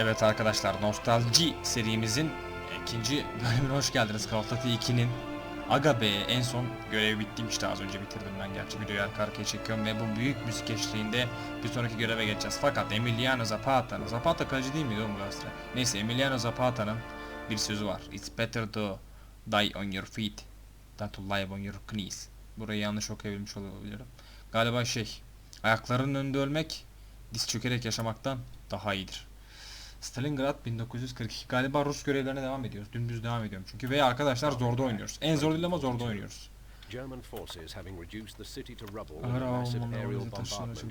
Evet arkadaşlar Nostalji serimizin ikinci bölümüne hoş geldiniz. Call of Duty 2'nin Aga Bey'e en son görev bittiğim işte az önce bitirdim ben gerçi videoyu arka arkaya çekiyorum ve bu büyük müzik eşliğinde bir sonraki göreve geçeceğiz. Fakat Emiliano Zapata'nın, Zapata kalıcı değil miydi bu Galatasaray? Neyse Emiliano Zapata'nın bir sözü var. It's better to die on your feet than to lie on your knees. Burayı yanlış okuyabilmiş olabilirim. Galiba şey, ayaklarının önünde ölmek diz çökerek yaşamaktan daha iyidir. Stalingrad 1942 galiba Rus görevlerine devam ediyoruz. Dümdüz devam ediyorum çünkü ve arkadaşlar zorda oynuyoruz. En zor değil ama zorda oynuyoruz. German forces having reduced the city to rubble in a massive aerial bombardment.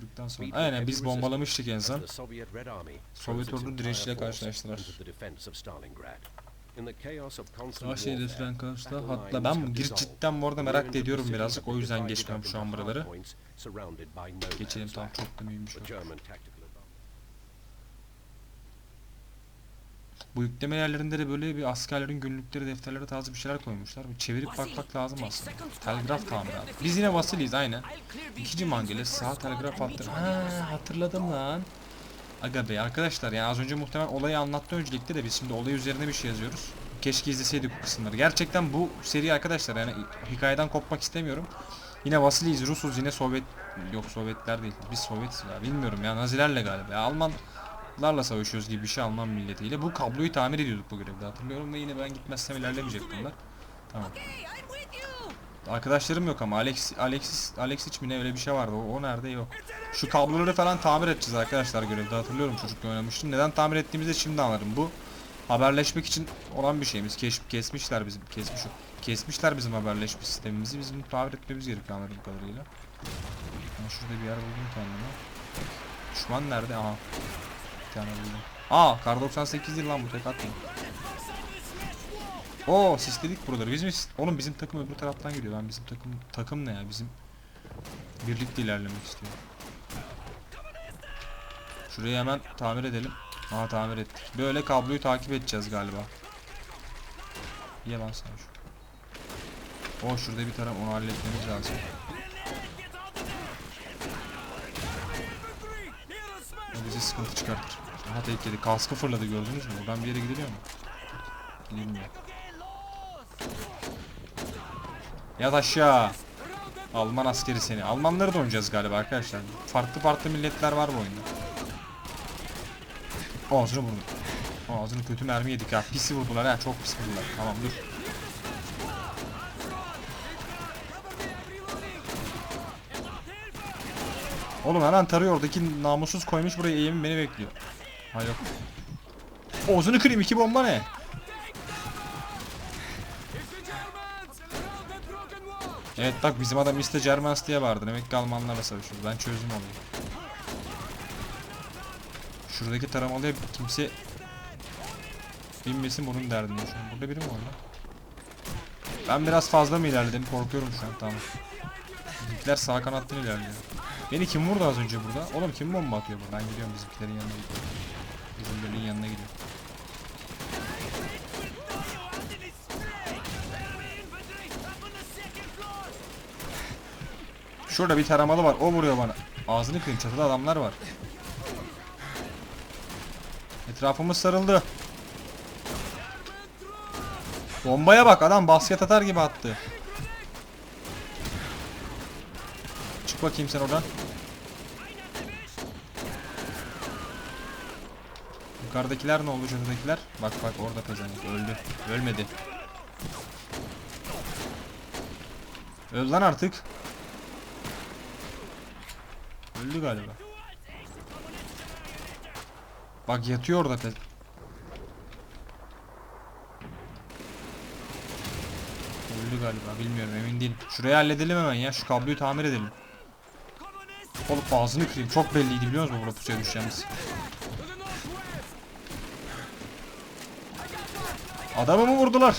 Aynen biz bombalamıştık en son. Sovyet ordu dirençle karşılaştılar. Savaş kılıçla battle hatta ben cidden bu arada merak ediyorum birazcık o yüzden geçmem şu an buraları. Geçelim land. çok da mühimmiş. The German tactical advantage. Bu yükleme yerlerinde de böyle bir askerlerin günlükleri, defterleri tarzı bir şeyler koymuşlar. Bir çevirip bakmak lazım aslında. Telgraf tamiratı. Biz yine Vasiliyiz aynen. İkinci mangeles sağ telgraf hattı. Ha hatırladım lan. Aga be arkadaşlar yani az önce muhtemelen olayı anlattı öncelikle de biz şimdi olay üzerine bir şey yazıyoruz. Keşke izleseydik bu kısımları. Gerçekten bu seri arkadaşlar yani hikayeden kopmak istemiyorum. Yine Vasiliyiz, Rusuz, yine Sovyet... Yok Sovyetler değil. Biz Sovyetiz ya bilmiyorum ya Nazilerle galiba. Ya Almanlarla savaşıyoruz gibi bir şey Alman milletiyle. Bu kabloyu tamir ediyorduk bu görevde hatırlıyorum ve yine ben gitmezsem ilerlemeyecek bunlar. Tamam. Arkadaşlarım yok ama Alex Alexis Alexic mi ne öyle bir şey vardı. O, o nerede yok. Şu kabloları falan tamir edeceğiz arkadaşlar görevde hatırlıyorum çocukla oynamıştım. Neden tamir ettiğimizi şimdi anladım. Bu haberleşmek için olan bir şeyimiz. Keş, kesmişler bizim kesmiş. Kesmişler bizim haberleşme sistemimizi. Bizim tamir etmemiz gerekiyor anladığım kadarıyla. Ben şurada bir yer buldum kendime. Düşman nerede? Aha. Bir tane buldum. Aa kar 98 değil lan bu tek atmayın. Oo sisledik buraları. Bizim oğlum bizim takım öbür taraftan geliyor. Ben bizim takım takım ne ya? Bizim birlikte ilerlemek istiyorum. Şurayı hemen tamir edelim. Aha tamir ettik. Böyle kabloyu takip edeceğiz galiba. Ye lan sen şu. O şurada bir taraf onu halletmemiz lazım. Bize sıkıntı çıkartır. Aha yedi. Kaskı fırladı gördünüz mü? Buradan bir yere gidiliyor mu? Gidilmiyor. Yat aşağı. Alman askeri seni. Almanları da oynayacağız galiba arkadaşlar. Farklı farklı milletler var bu oyunda. Ağzını vurdu. Ağzını kötü mermi yedik ha. Pisi vurdular ha. Çok pis vurdular. Tamam dur. Oğlum hemen tarıyor oradaki namussuz koymuş buraya eğimi beni bekliyor. Ha yok. Ağzını kırayım iki bomba ne? Evet bak bizim adam Mr. Germans diye vardı. Demek ki Almanlarla savaşıyoruz. Ben çözdüm olayı. Şuradaki taramalıya kimse binmesin bunun derdinde şu an. Burada biri mi var lan? Ben biraz fazla mı ilerledim? Korkuyorum şu an tamam. Bizimkiler sağ kanattan ilerliyor. Beni kim vurdu az önce burada? Oğlum kim bomba atıyor burada? Ben gidiyorum bizimkilerin yanına gidiyorum. Bizimkilerin yanına gidiyorum. Şurada bir taramalı var. O vuruyor bana. Ağzını kırayım. Çatıda adamlar var. Etrafımız sarıldı. Bombaya bak adam basket atar gibi attı. Çık bakayım sen oradan. Yukarıdakiler ne oldu çatıdakiler? Bak bak orada pezevenk öldü. Ölmedi. Öl lan artık. Öldü galiba. Bak yatıyor orada pez. Öldü galiba bilmiyorum emin değilim. Şurayı halledelim hemen ya şu kabloyu tamir edelim. Oğlum ağzını kırayım çok belliydi biliyor musun burada pusuya düşeceğimiz. Adamı mı vurdular?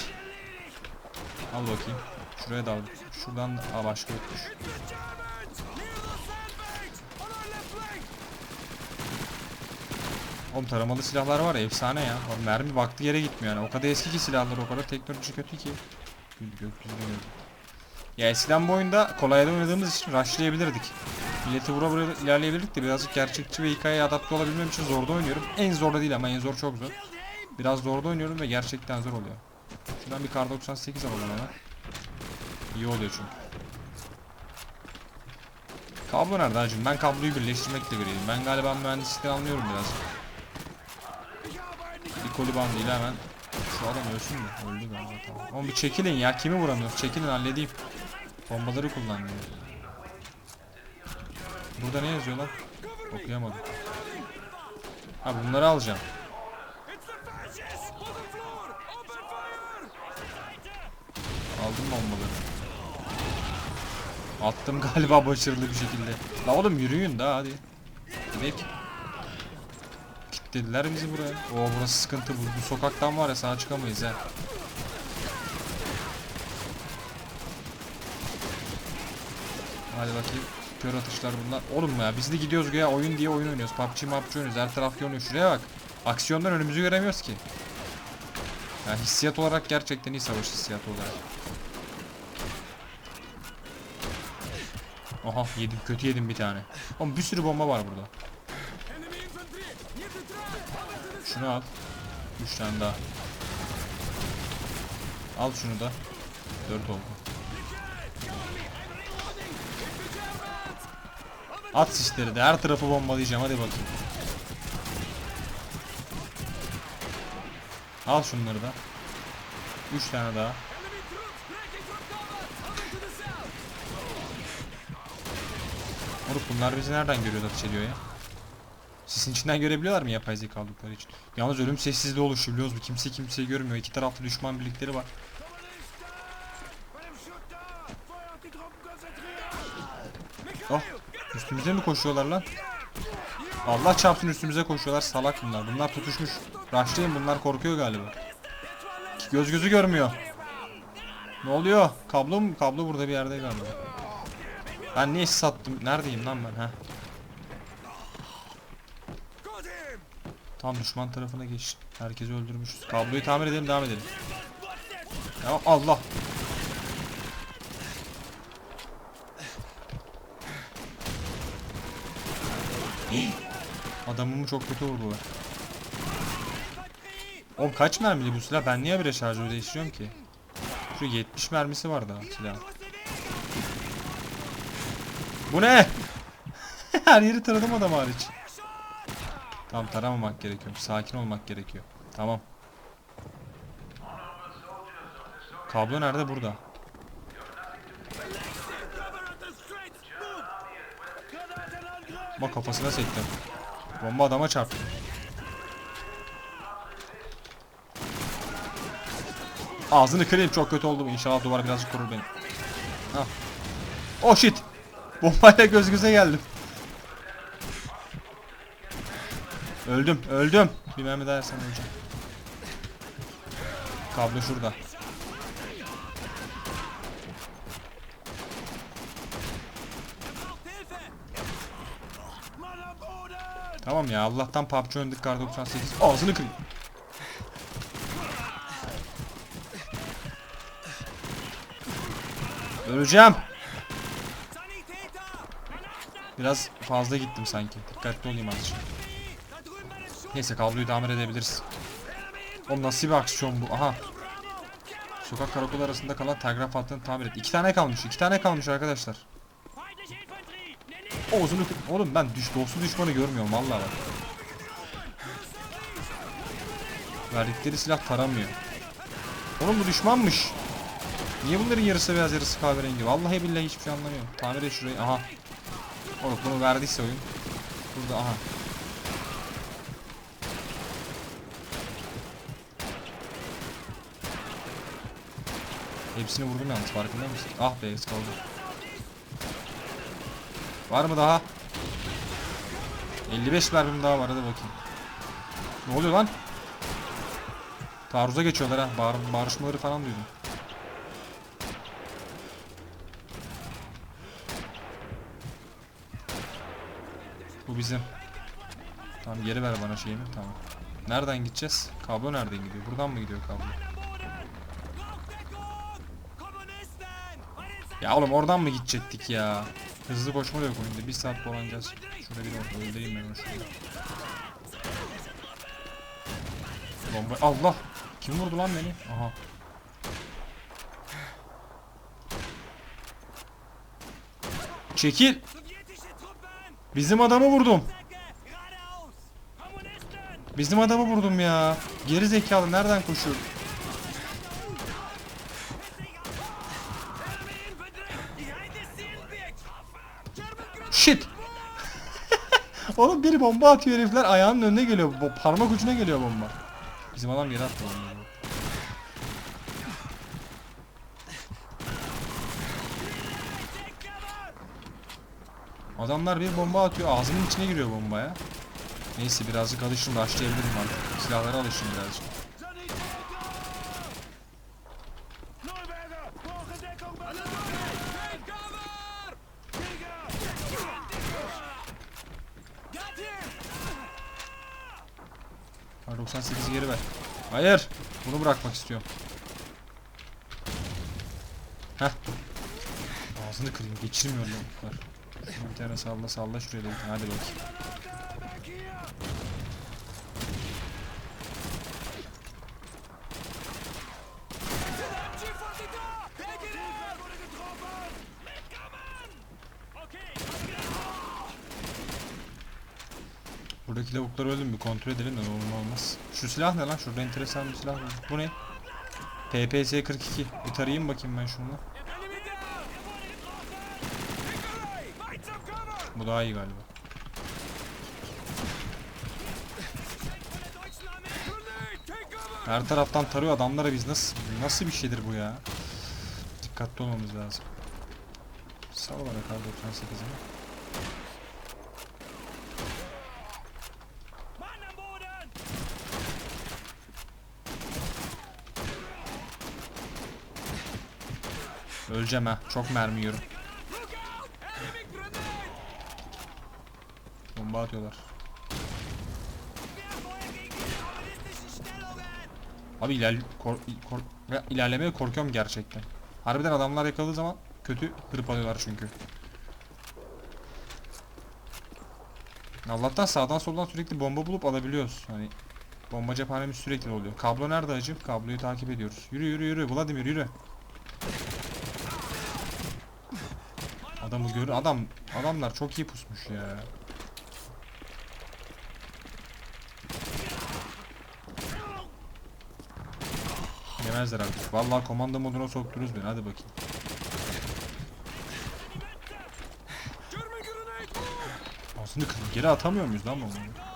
Al bakayım. Şuraya daldı. Şuradan da... Aa başka yokmuş. Oğlum taramalı silahlar var ya efsane ya. Oğlum mermi baktığı yere gitmiyor yani. O kadar eski ki silahlar o kadar teknoloji kötü ki. Gök- Gökyüzüne gördüm. Ya eskiden bu oyunda kolayda oynadığımız için rushlayabilirdik. Milleti vura vura ilerleyebilirdik de birazcık gerçekçi ve hikayeye adapte olabilmem için zorda oynuyorum. En zorda değil ama en zor çok zor. Biraz zorda oynuyorum ve gerçekten zor oluyor. Şuradan bir kar 98 alalım hemen. İyi oluyor çünkü. Kablo nerede hacım? Ben kabloyu birleştirmekle göreyim. Ben galiba mühendislikten anlıyorum biraz. Bir koli bandıyla hemen şu adam ölsün mü? Öldü galiba tamam. Oğlum bir çekilin ya. Kimi vuramıyoruz? Çekilin halledeyim. Bombaları kullanmıyor. Burada ne yazıyor lan? Okuyamadım. Ha bunları alacağım. Aldım bombaları. Attım galiba başarılı bir şekilde. La oğlum yürüyün da hadi. Ki? Kilitlediler bizi buraya. Oo burası sıkıntı bu. Bu sokaktan var ya sağa çıkamayız ha. Hadi bakayım. Kör atışlar bunlar. Oğlum ya biz de gidiyoruz ya oyun diye oyun oynuyoruz. PUBG PUBG oynuyoruz. Her taraf yanıyor. Şuraya bak. Aksiyondan önümüzü göremiyoruz ki. Ya hissiyat olarak gerçekten iyi savaş hissiyatı olarak. Aha yedim kötü yedim bir tane. Oğlum bir sürü bomba var burada. Şunu al. 3 tane daha. Al şunu da. 4 oldu. At sisleri de her tarafı bombalayacağım hadi bakayım. Al şunları da. 3 tane daha. Moruk bunlar bizi nereden görüyor da ediyor ya? Sisin içinden görebiliyorlar mı yapay zeka oldukları için? Yalnız ölüm sessizliği oluşuyor biliyoruz bu kimse kimseyi görmüyor. İki taraflı düşman birlikleri var. Üstümüze mi koşuyorlar lan? Allah çarpsın üstümüze koşuyorlar salak bunlar. Bunlar tutuşmuş. Raşlayın bunlar korkuyor galiba. Göz gözü görmüyor. Ne oluyor? Kablo mu? Kablo burada bir yerde galiba. Ben niye sattım? Neredeyim lan ben ha? Tam düşman tarafına geç. Herkesi öldürmüşüz. Kabloyu tamir edelim devam edelim. Tamam Allah. Adamımı çok kötü vurdular. Oğlum kaç mermili bu silah? Ben niye bir şarjörü değiştiriyorum ki? Şu 70 mermisi var daha silah. Bu ne? Her yeri taradım adam hariç. Tamam taramamak gerekiyor. Sakin olmak gerekiyor. Tamam. Kablo nerede? Burada. Bak kafasına sektim. Bomba adama çarptı. Ağzını kırayım çok kötü oldu bu. İnşallah duvar birazcık korur beni. Ha. Oh shit. Bombayla göz göze geldim. Öldüm, öldüm. Bir mermi daha yersem öleceğim. Kablo şurada. Tamam ya Allah'tan PUBG oynadık kar 98. Ağzını kırayım. Öleceğim. Biraz fazla gittim sanki. Dikkatli olayım azıcık. Neyse kabloyu tamir edebiliriz. O nasıl bir aksiyon bu? Aha. Sokak karakol arasında kalan telgraf hattını tamir et. İki tane kalmış. iki tane kalmış arkadaşlar. Oğuzunu Oğlum ben düş dostu düşmanı görmüyorum vallahi bak. Verdikleri silah taramıyor. Oğlum bu düşmanmış. Niye bunların yarısı beyaz yarısı kahverengi? Vallahi billahi hiçbir şey anlamıyorum. Tamir et şurayı. Aha. Oğlum bunu verdiyse oyun. Burada aha. Hepsini vurdum yalnız farkında mısın? Ah be kaldı. Var mı daha? 55 mermim daha var hadi bakayım. Ne oluyor lan? Taarruza geçiyorlar ha. Bağır, bağırışmaları falan duydum. Bu bizim. Tamam geri ver bana şeyimi. Tamam. Nereden gideceğiz? Kablo nereden gidiyor? Buradan mı gidiyor kablo? Ya oğlum oradan mı gidecektik ya? Hızlı koşma da yok oyunda. Bir saat dolanacağız. Şurada bir orada öldüreyim ben şurada. Bomba... Allah! Kim vurdu lan beni? Aha. Çekil! Bizim adamı vurdum. Bizim adamı vurdum ya. Geri zekalı nereden koşuyor? Shit. Oğlum biri bomba atıyor herifler ayağının önüne geliyor. Bu parmak ucuna geliyor bomba. Bizim adam yere attı bombayı. Adamlar bir bomba atıyor ağzımın içine giriyor bomba ya. Neyse birazcık alıştım başlayabilirim artık. Silahlara alıştım birazcık. Kar 98'i geri ver. Hayır. Bunu bırakmak istiyorum. Heh. Ağzını kırayım. Geçirmiyor lan bunlar. Şunu bir tane salla salla şuraya da bir tane. Hadi bakayım. Lavukları öldüm bir kontrol edelim de ne olmaz. Şu silah ne lan? Şurada enteresan bir silah var. Bu ne? PPS 42. Bir tarayayım bakayım ben şunu. Bu daha iyi galiba. Her taraftan tarıyor adamlara biz nasıl nasıl bir şeydir bu ya? Dikkatli olmamız lazım. Sağ ol bana kar 98'i. Öleceğim ha. Çok mermi yiyorum. Bomba atıyorlar. Abi iler kor, kor, ilerlemeye korkuyorum gerçekten. Harbiden adamlar yakaladığı zaman kötü hırpalıyorlar çünkü. Allah'tan sağdan soldan sürekli bomba bulup alabiliyoruz. Hani bomba cephanemiz sürekli oluyor. Kablo nerede acı? Kabloyu takip ediyoruz. Yürü yürü yürü Vladimir yürü. Adamı gör adam adamlar çok iyi pusmuş ya. Yemezler artık. Vallahi komando moduna soktunuz beni. Hadi bakayım. Aslında geri atamıyor muyuz lan onu?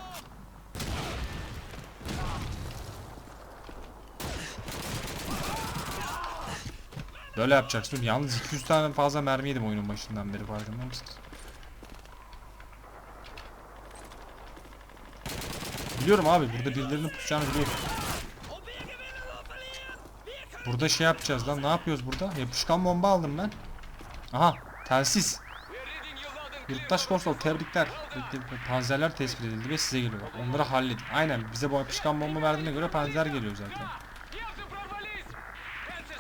Böyle yapacaksın. Yalnız 200 tane fazla mermi yedim oyunun başından beri farkında mısınız? Biliyorum abi burada birilerinin pusacağını biliyorum. Burada şey yapacağız lan. Ne yapıyoruz burada? Yapışkan bomba aldım ben. Aha telsiz. Yurttaş Korsol tebrikler. Panzerler tespit edildi ve size geliyor. Onları halledin. Aynen bize bu yapışkan bomba verdiğine göre panzer geliyor zaten.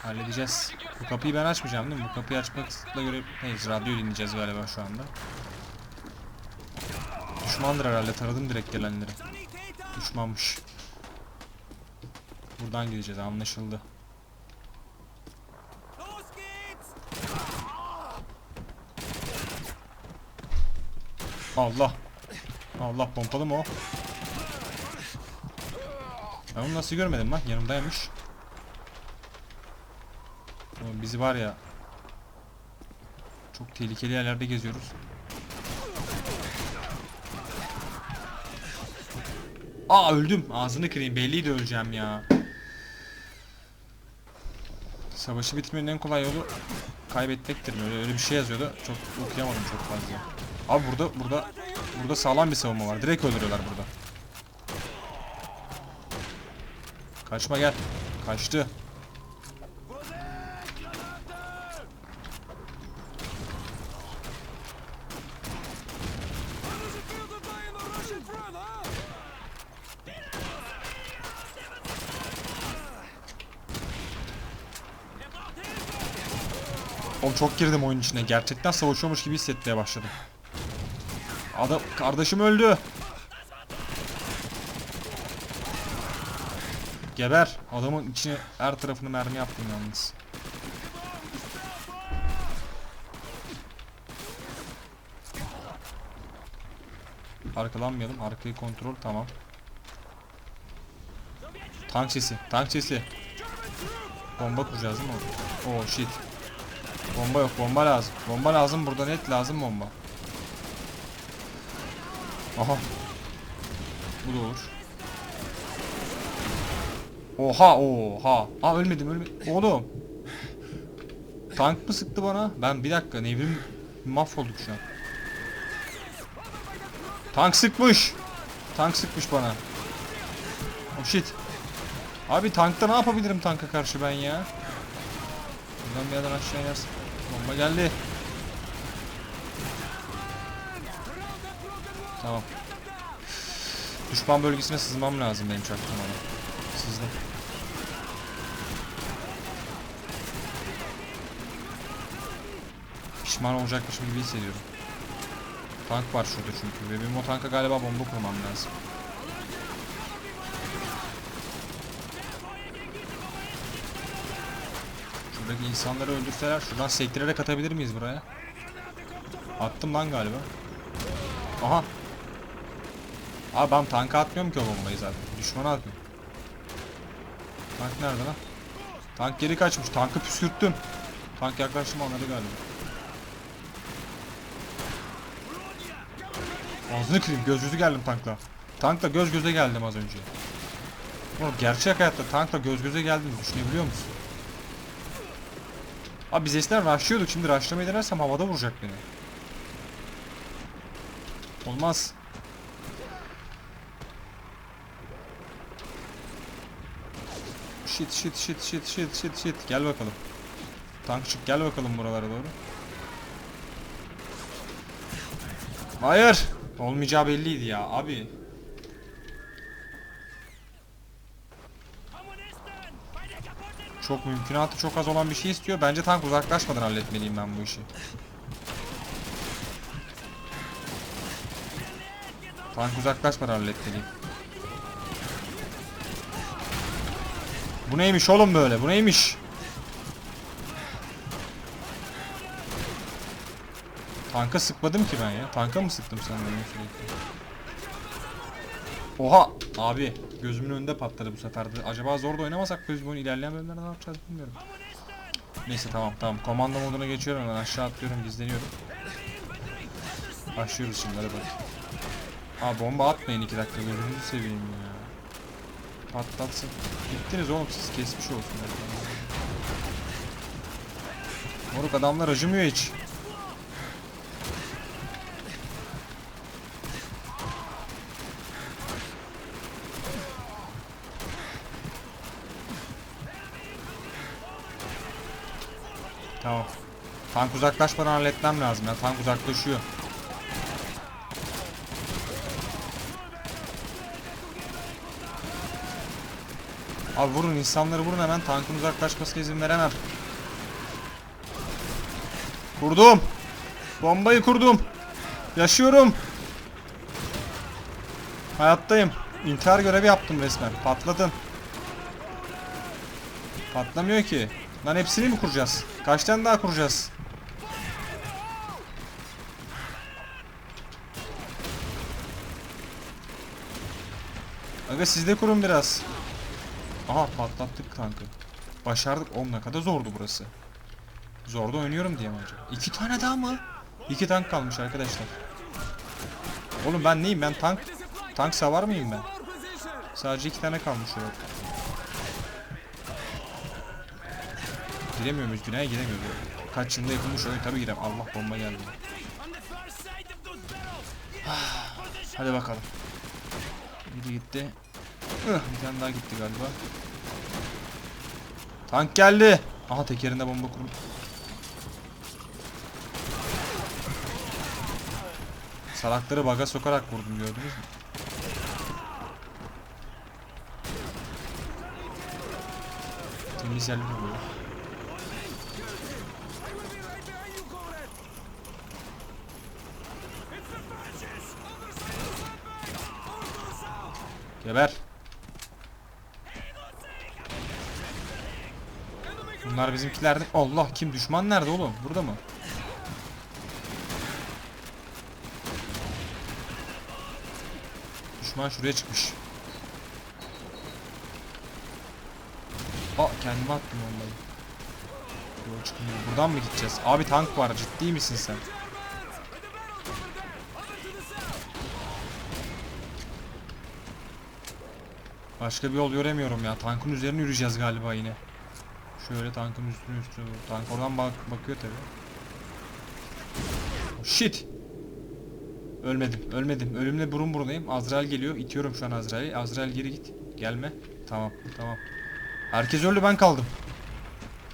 Halledeceğiz. Bu kapıyı ben açmayacağım değil mi? Bu kapıyı açmakla göre neyse radyo dinleyeceğiz galiba şu anda. Düşmandır herhalde taradım direkt gelenleri. Düşmanmış. Buradan gideceğiz anlaşıldı. Allah. Allah pompalı mı o? Ben onu nasıl görmedim lan yanımdaymış. Oğlum bizi var ya çok tehlikeli yerlerde geziyoruz. Aa öldüm. Ağzını kırayım. Belliydi öleceğim ya. Savaşı bitirmenin en kolay yolu kaybetmektir. Böyle öyle bir şey yazıyordu. Çok okuyamadım çok fazla. Abi burada burada burada sağlam bir savunma var. Direkt öldürüyorlar burada. Kaçma gel. Kaçtı. Oğlum çok girdim oyun içine. Gerçekten savaşıyormuş gibi hissetmeye başladım. Adam kardeşim öldü. Geber. Adamın içine her tarafını mermi yaptım yalnız. Arkalanmayalım. Arkayı kontrol tamam. Tank sesi. Tank sesi. Bomba kuracağız değil mi? Oh shit. Bomba yok. Bomba lazım. Bomba lazım. Burada net lazım bomba. Aha. Bu da olur. Oha oha. Ha ölmedim ölmedim. Oğlum. Tank mı sıktı bana? Ben bir dakika nevrim mahvolduk şu an. Tank sıkmış. Tank sıkmış bana. Oh shit. Abi tankta ne yapabilirim tanka karşı ben ya? Buradan bir yerden aşağı inersin. Bomba geldi. Tamam. Düşman bölgesine sızmam lazım benim çaktırmadan. Sızdım. Pişman olacakmışım gibi hissediyorum. Tank var şurada çünkü ve benim o tanka galiba bomba kurmam lazım. Şuradaki insanları öldürseler şuradan sektirerek atabilir miyiz buraya? Attım lan galiba. Aha. Abi ben tanka atmıyorum ki o bombayı zaten. Düşmana atmıyorum. Tank nerede lan? Tank geri kaçmış. Tankı püskürttüm. Tank yaklaştım anladı galiba. Ağzını kırayım. Göz yüzü geldim tankla. Tankla göz göze geldim az önce. Oğlum gerçek hayatta tankla göz göze geldim düşünebiliyor musun? Abi biz eskiden rushlıyorduk şimdi rushlamayı denersem havada vuracak beni. Olmaz. Shit shit shit shit shit shit shit gel bakalım. Tankçık gel bakalım buralara doğru. Hayır. Olmayacağı belliydi ya abi. Çok mümkünatı çok az olan bir şey istiyor. Bence tank uzaklaşmadan halletmeliyim ben bu işi. Tank uzaklaşmadan halletmeliyim. Bu neymiş oğlum böyle? Bu neymiş? Tanka sıkmadım ki ben ya. Tanka mı sıktım sanırım sürekli? Oha! Abi gözümün önünde patladı bu sefer de. Acaba zor da oynamasak biz bunu ilerleyen bölümlerde ne yapacağız bilmiyorum. Neyse tamam tamam. Komando moduna geçiyorum ben aşağı atlıyorum gizleniyorum. Başlıyoruz şimdi hadi bak. Aa bomba atmayın iki dakika gözünüzü seveyim ya. Patlatsın. Gittiniz oğlum siz kesmiş olsun. Moruk adamlar acımıyor hiç. Tamam. Tank uzaklaşmadan halletmem lazım ya. Tank uzaklaşıyor. Abi vurun insanları vurun hemen tankın uzaklaşmasına izin veremem. Kurdum. Bombayı kurdum. Yaşıyorum. Hayattayım. İntihar görevi yaptım resmen. Patladın. Patlamıyor ki. Lan hepsini mi kuracağız? Kaç tane daha kuracağız? Aga siz de kurun biraz. Aha patlattık tankı. Başardık. Oğlum ne kadar zordu burası. Zorda oynuyorum diye mi? İki tane daha mı? İki tank kalmış arkadaşlar. Oğlum ben neyim? Ben tank tank savar mıyım ben? Sadece iki tane kalmış yok. Giremiyor muyuz? Güney'e giremiyoruz. Kaç yılında yapılmış oyun tabi girem. Allah bomba geldi. Hadi bakalım. Biri gitti. Bir tane daha gitti galiba. Tank geldi. Aha tekerinde bomba kurum. Salakları baga sokarak vurdum gördünüz mü? Temiz yerli bu. Geber. Bunlar bizimkiler de... Allah kim düşman nerede oğlum? Burada mı? Düşman şuraya çıkmış. Aa kendime attım çıkmıyor. Buradan mı gideceğiz? Abi tank var ciddi misin sen? Başka bir yol göremiyorum ya. Tankın üzerine yürüyeceğiz galiba yine. Şöyle tankın üstüne üstüne. Tank oradan bak bakıyor tabi. Oh, shit. Ölmedim, ölmedim. Ölümle burun burunayım. Azrail geliyor. İtiyorum şu an Azrail'i. Azrail geri git. Gelme. Tamam, tamam. Herkes öldü, ben kaldım.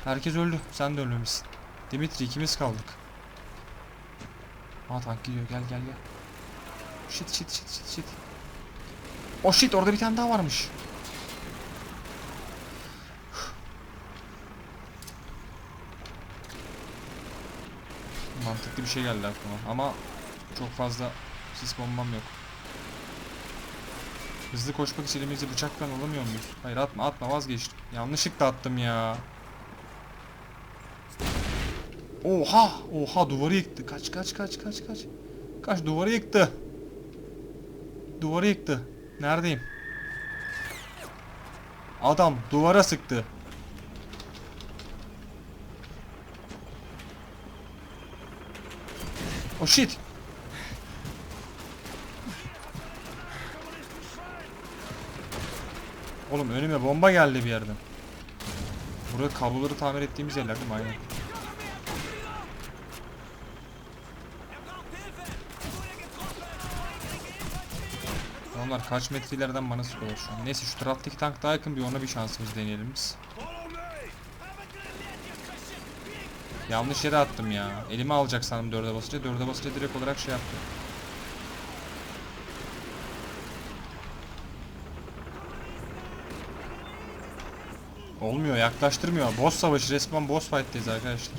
Herkes öldü. Sen de ölmemişsin. Dimitri ikimiz kaldık. Aa tank gidiyor. Gel gel gel. Shit shit shit shit shit. Oh shit orada bir tane daha varmış. Mantıklı bir şey geldi aklıma ama çok fazla sis bombam yok. Hızlı koşmak için elimizi bıçaktan alamıyor muyuz? Hayır atma atma vazgeçtim. Yanlışlıkla attım ya. Oha! Oha duvarı yıktı. Kaç kaç kaç kaç kaç. Kaç duvarı yıktı. Duvarı yıktı. Neredeyim? Adam duvara sıktı. Oh shit. Oğlum önüme bomba geldi bir yerden. Burada kabloları tamir ettiğimiz yerler değil? Aynen. Onlar kaç metrelerden bana sıkıyorlar şu an. Neyse şu taraftaki tank daha yakın bir ona bir şansımız deneyelim biz. Yanlış yere attım ya. Elime alacak sandım dörde basınca. Dörde basınca direkt olarak şey yaptı. Olmuyor yaklaştırmıyor. Boss savaşı resmen boss fight'teyiz arkadaşlar.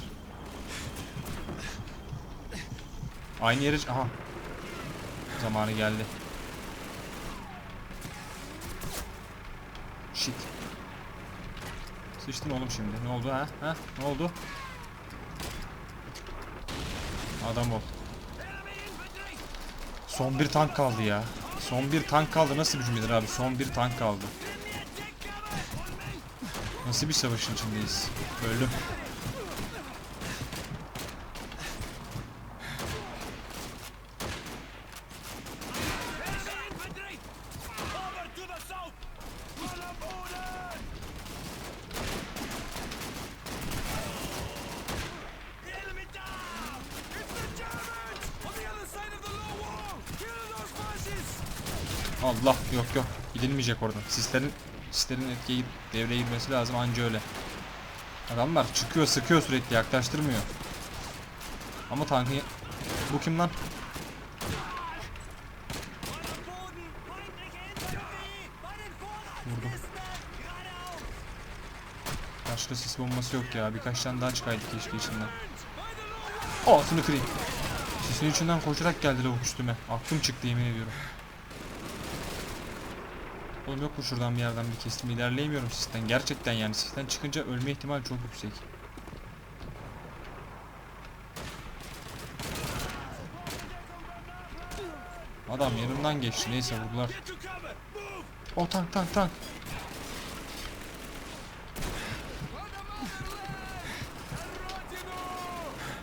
Aynı yere... Aha. Zamanı geldi. Shit. Sıçtın oğlum şimdi. Ne oldu ha? Ha? Ne oldu? Adam ol. Son bir tank kaldı ya. Son bir tank kaldı. Nasıl bir cümledir abi? Son bir tank kaldı. Nasıl bir savaşın içindeyiz? Öldüm. Allah yok yok gidilmeyecek oradan. Sislerin sislerin etkiye devreye girmesi lazım anca öyle. Adamlar çıkıyor sıkıyor sürekli yaklaştırmıyor. Ama tankı bu kim lan? Vurdum. Başka sis bombası yok ya. Birkaç tane daha çıkaydı keşke içinden. Ağzını kırayım. Sisin içinden koşarak geldi lavuk üstüme. Aklım çıktı yemin ediyorum. Oğlum yok mu şuradan bir yerden bir kestim ilerleyemiyorum sisten gerçekten yani sisten çıkınca ölme ihtimali çok yüksek. Adam yanımdan geçti neyse vurdular. O tank tank tank.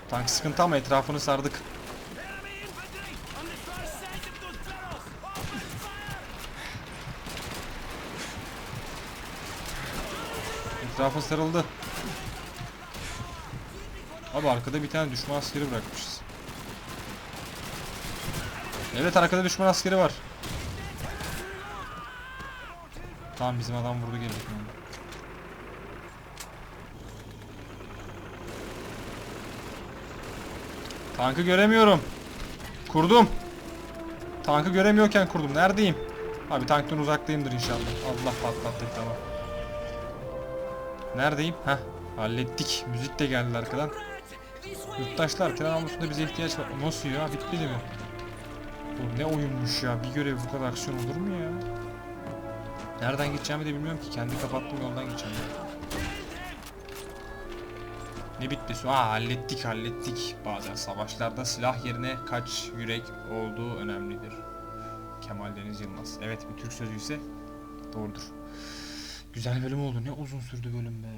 Tank sıkıntı ama etrafını sardık. Etrafa sarıldı. Abi arkada bir tane düşman askeri bırakmışız. Evet arkada düşman askeri var. Tamam bizim adam vurdu gelecek. Tankı göremiyorum. Kurdum. Tankı göremiyorken kurdum. Neredeyim? Abi tanktan uzaktayımdır inşallah. Allah patlattık tamam. Neredeyim? Heh. Hallettik. Müzik de geldi arkadan. Yurttaşlar tren almasında bize ihtiyaç var. Nasıl ya? Bitmedi mi? Bu ne oyunmuş ya? Bir görev bu kadar aksiyon olur mu ya? Nereden gideceğimi de bilmiyorum ki. Kendi kapattığım yoldan gideceğim. ya. Ne bitti su? Aa hallettik hallettik. Bazen savaşlarda silah yerine kaç yürek olduğu önemlidir. Kemal Deniz Yılmaz. Evet bir Türk sözü ise doğrudur. Güzel bölüm oldu. Ne uzun sürdü bölüm be.